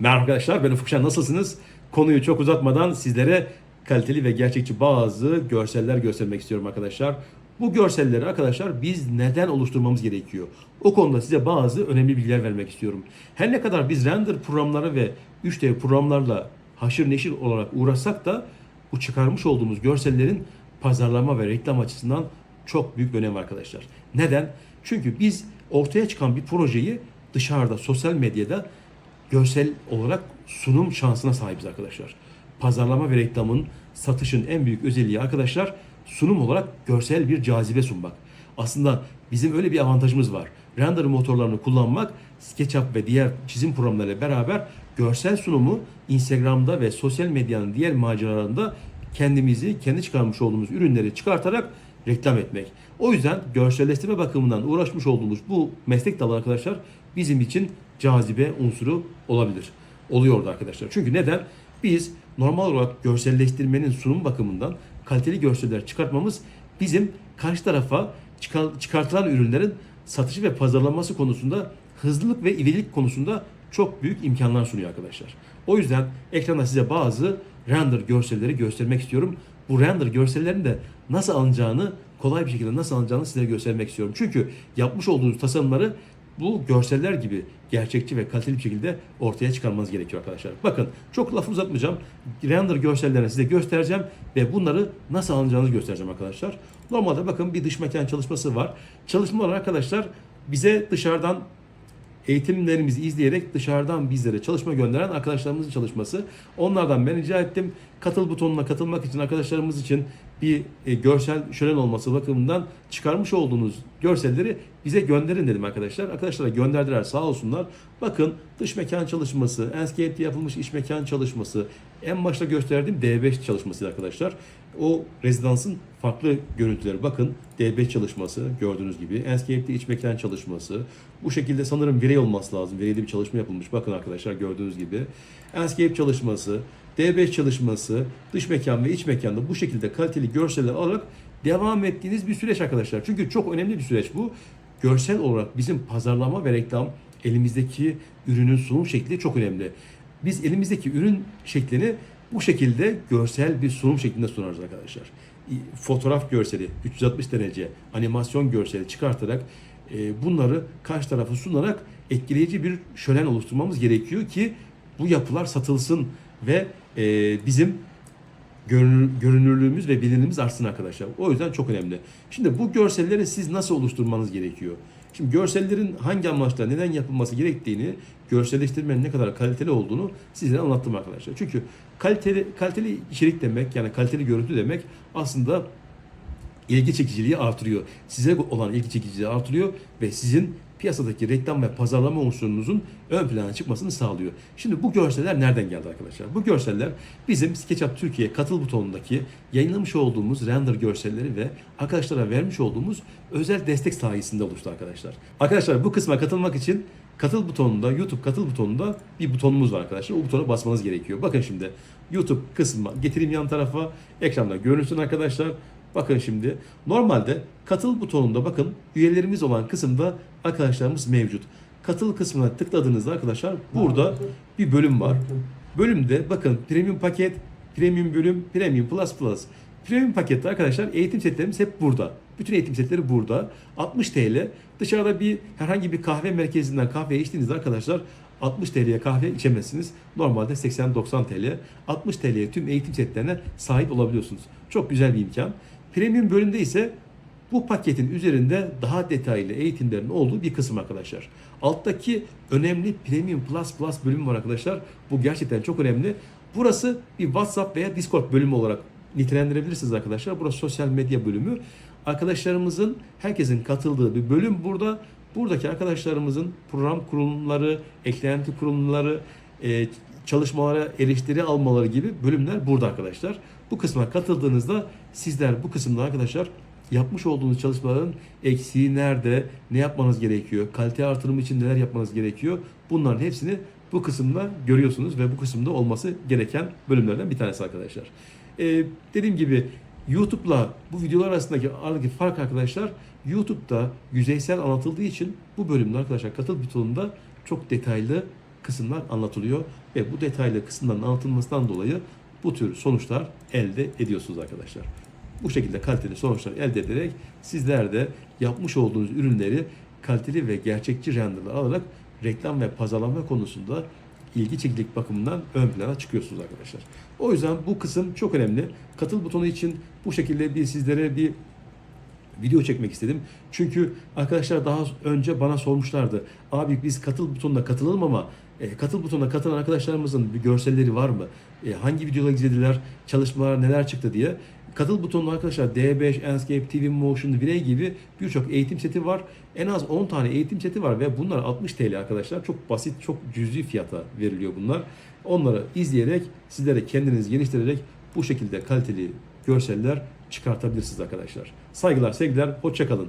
Merhaba arkadaşlar ben Ufuk Şen nasılsınız? Konuyu çok uzatmadan sizlere kaliteli ve gerçekçi bazı görseller göstermek istiyorum arkadaşlar. Bu görselleri arkadaşlar biz neden oluşturmamız gerekiyor? O konuda size bazı önemli bilgiler vermek istiyorum. Her ne kadar biz render programları ve 3D programlarla haşır neşir olarak uğraşsak da bu çıkarmış olduğumuz görsellerin pazarlama ve reklam açısından çok büyük önem arkadaşlar. Neden? Çünkü biz ortaya çıkan bir projeyi dışarıda sosyal medyada görsel olarak sunum şansına sahibiz arkadaşlar. Pazarlama ve reklamın, satışın en büyük özelliği arkadaşlar sunum olarak görsel bir cazibe sunmak. Aslında bizim öyle bir avantajımız var. Render motorlarını kullanmak, SketchUp ve diğer çizim programlarıyla beraber görsel sunumu Instagram'da ve sosyal medyanın diğer maceralarında kendimizi, kendi çıkarmış olduğumuz ürünleri çıkartarak reklam etmek. O yüzden görselleştirme bakımından uğraşmış olduğumuz bu meslek dalı arkadaşlar bizim için cazibe unsuru olabilir. Oluyordu arkadaşlar. Çünkü neden? Biz normal olarak görselleştirmenin sunum bakımından kaliteli görseller çıkartmamız bizim karşı tarafa çıkar- çıkartılan ürünlerin satışı ve pazarlanması konusunda hızlılık ve ivedilik konusunda çok büyük imkanlar sunuyor arkadaşlar. O yüzden ekranda size bazı render görselleri göstermek istiyorum. Bu render görsellerin de nasıl alınacağını, kolay bir şekilde nasıl alınacağını size göstermek istiyorum. Çünkü yapmış olduğunuz tasarımları bu görseller gibi gerçekçi ve kaliteli bir şekilde ortaya çıkarmanız gerekiyor arkadaşlar. Bakın çok lafı uzatmayacağım. Render görsellerini size göstereceğim ve bunları nasıl alınacağını göstereceğim arkadaşlar. Normalde bakın bir dış mekan çalışması var. Çalışma olarak arkadaşlar bize dışarıdan eğitimlerimizi izleyerek dışarıdan bizlere çalışma gönderen arkadaşlarımızın çalışması. Onlardan ben rica ettim. Katıl butonuna katılmak için arkadaşlarımız için bir e, görsel şölen olması bakımından çıkarmış olduğunuz görselleri bize gönderin dedim arkadaşlar. Arkadaşlara gönderdiler sağ olsunlar. Bakın dış mekan çalışması, Enscape'de yapılmış iç mekan çalışması, en başta gösterdiğim D5 çalışması arkadaşlar. O rezidansın farklı görüntüleri bakın. D5 çalışması gördüğünüz gibi. Enscape'de iç mekan çalışması. Bu şekilde sanırım virey olması lazım. Vireyli bir çalışma yapılmış. Bakın arkadaşlar gördüğünüz gibi. Enscape çalışması, D5 çalışması, dış mekan ve iç mekanda bu şekilde kaliteli görseller alarak devam ettiğiniz bir süreç arkadaşlar. Çünkü çok önemli bir süreç bu. Görsel olarak bizim pazarlama ve reklam elimizdeki ürünün sunum şekli çok önemli. Biz elimizdeki ürün şeklini bu şekilde görsel bir sunum şeklinde sunarız arkadaşlar. Fotoğraf görseli, 360 derece animasyon görseli çıkartarak e, bunları karşı tarafa sunarak etkileyici bir şölen oluşturmamız gerekiyor ki bu yapılar satılsın ve e, bizim görünür, görünürlüğümüz ve bilinimiz artsın arkadaşlar. O yüzden çok önemli. Şimdi bu görselleri siz nasıl oluşturmanız gerekiyor? Şimdi görsellerin hangi amaçla neden yapılması gerektiğini, görselleştirmenin ne kadar kaliteli olduğunu sizlere anlattım arkadaşlar. Çünkü kaliteli kaliteli içerik demek yani kaliteli görüntü demek aslında ilgi çekiciliği artırıyor. Size olan ilgi çekiciliği artırıyor ve sizin piyasadaki reklam ve pazarlama unsurunuzun ön plana çıkmasını sağlıyor. Şimdi bu görseller nereden geldi arkadaşlar? Bu görseller bizim SketchUp Türkiye katıl butonundaki yayınlamış olduğumuz render görselleri ve arkadaşlara vermiş olduğumuz özel destek sayesinde oluştu arkadaşlar. Arkadaşlar bu kısma katılmak için katıl butonunda, YouTube katıl butonunda bir butonumuz var arkadaşlar. O butona basmanız gerekiyor. Bakın şimdi YouTube kısmı getireyim yan tarafa. Ekranda görünsün arkadaşlar. Bakın şimdi normalde katıl butonunda bakın üyelerimiz olan kısımda arkadaşlarımız mevcut. Katıl kısmına tıkladığınızda arkadaşlar burada bir bölüm var. Bölümde bakın premium paket, premium bölüm, premium plus plus. Premium pakette arkadaşlar eğitim setlerimiz hep burada. Bütün eğitim setleri burada. 60 TL. Dışarıda bir herhangi bir kahve merkezinden kahve içtiğinizde arkadaşlar 60 TL'ye kahve içemezsiniz. Normalde 80-90 TL. 60 TL'ye tüm eğitim setlerine sahip olabiliyorsunuz. Çok güzel bir imkan. Premium bölümde ise bu paketin üzerinde daha detaylı eğitimlerin olduğu bir kısım arkadaşlar. Alttaki önemli Premium Plus Plus bölümü var arkadaşlar. Bu gerçekten çok önemli. Burası bir WhatsApp veya Discord bölümü olarak nitelendirebilirsiniz arkadaşlar. Burası sosyal medya bölümü. Arkadaşlarımızın, herkesin katıldığı bir bölüm burada. Buradaki arkadaşlarımızın program kurulumları, eklenti kurulumları, e, çalışmalara eleştiri almaları gibi bölümler burada arkadaşlar. Bu kısma katıldığınızda sizler bu kısımda arkadaşlar yapmış olduğunuz çalışmaların eksiği nerede, ne yapmanız gerekiyor, kalite artırımı için neler yapmanız gerekiyor bunların hepsini bu kısımda görüyorsunuz ve bu kısımda olması gereken bölümlerden bir tanesi arkadaşlar. Ee, dediğim gibi YouTube'la bu videolar arasındaki aradaki fark arkadaşlar YouTube'da yüzeysel anlatıldığı için bu bölümde arkadaşlar katıl butonunda çok detaylı kısımlar anlatılıyor ve bu detaylı kısımların anlatılmasından dolayı bu tür sonuçlar elde ediyorsunuz arkadaşlar. Bu şekilde kaliteli sonuçlar elde ederek sizler de yapmış olduğunuz ürünleri kaliteli ve gerçekçi renderler alarak reklam ve pazarlama konusunda ilgi çekilik bakımından ön plana çıkıyorsunuz arkadaşlar. O yüzden bu kısım çok önemli. Katıl butonu için bu şekilde bir sizlere bir video çekmek istedim. Çünkü arkadaşlar daha önce bana sormuşlardı. Abi biz katıl butonuna katılalım ama e, katıl butonuna katılan arkadaşlarımızın bir görselleri var mı? E, hangi videolar izlediler? Çalışmalar neler çıktı diye. Katıl butonuna arkadaşlar D5, Enscape, TV Motion, Virey gibi birçok eğitim seti var. En az 10 tane eğitim seti var ve bunlar 60 TL arkadaşlar. Çok basit, çok cüzi fiyata veriliyor bunlar. Onları izleyerek, sizlere kendiniz geliştirerek bu şekilde kaliteli görseller çıkartabilirsiniz arkadaşlar. Saygılar, sevgiler, hoşçakalın.